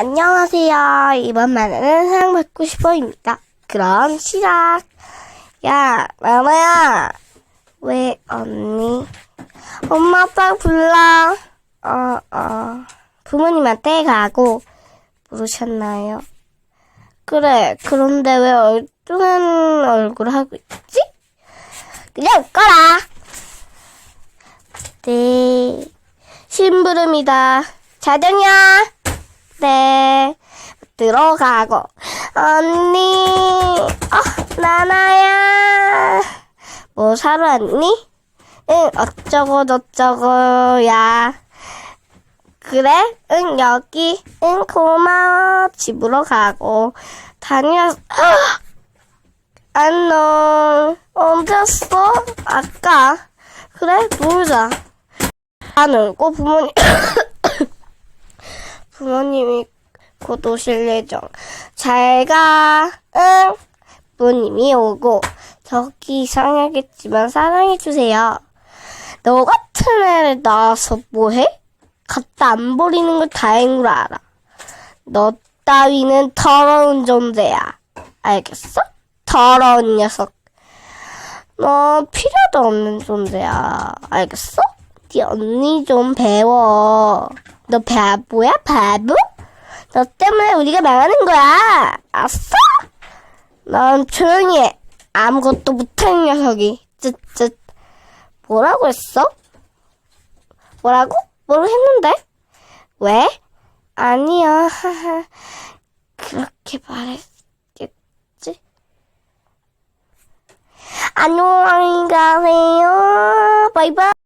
안녕하세요. 이번 만화는 사랑받고 싶어입니다. 그럼 시작. 야, 마마야. 왜 언니? 엄마 아빠 불러. 어, 어. 부모님한테 가고 부르셨나요? 그래. 그런데 왜 얼뚱한 얼굴 하고 있지? 그냥 꺼라. 네. 심부름이다. 자정이야. 네. 들어가고. 언니. 어, 나나야. 뭐 사러 왔니? 응, 어쩌고 저쩌고야. 그래? 응, 여기. 응, 고마워. 집으로 가고. 다녀, 아! 안녕. 언제 왔어? 아까. 그래, 놀자. 나는 꼭 부모님, 부모님이 곧 오실 예정. 잘 가. 응. 부모님이 오고, 저기 이상하겠지만 사랑해주세요. 너 같은 애를 낳아서 뭐해? 갖다 안 버리는 걸 다행으로 알아. 너 따위는 더러운 존재야. 알겠어? 더러운 녀석. 너 필요도 없는 존재야. 알겠어? 네 언니 좀 배워. 너 바보야, 바보? 너 때문에 우리가 망하는 거야. 아싸? 넌 조용히 해. 아무것도 못하는 녀석이. 쯧쯧. 뭐라고 했어? 뭐라고? 뭘 했는데? 왜? 아니야. 하하. 그렇게 말했겠지? 안녕히 가세요. 바이바이.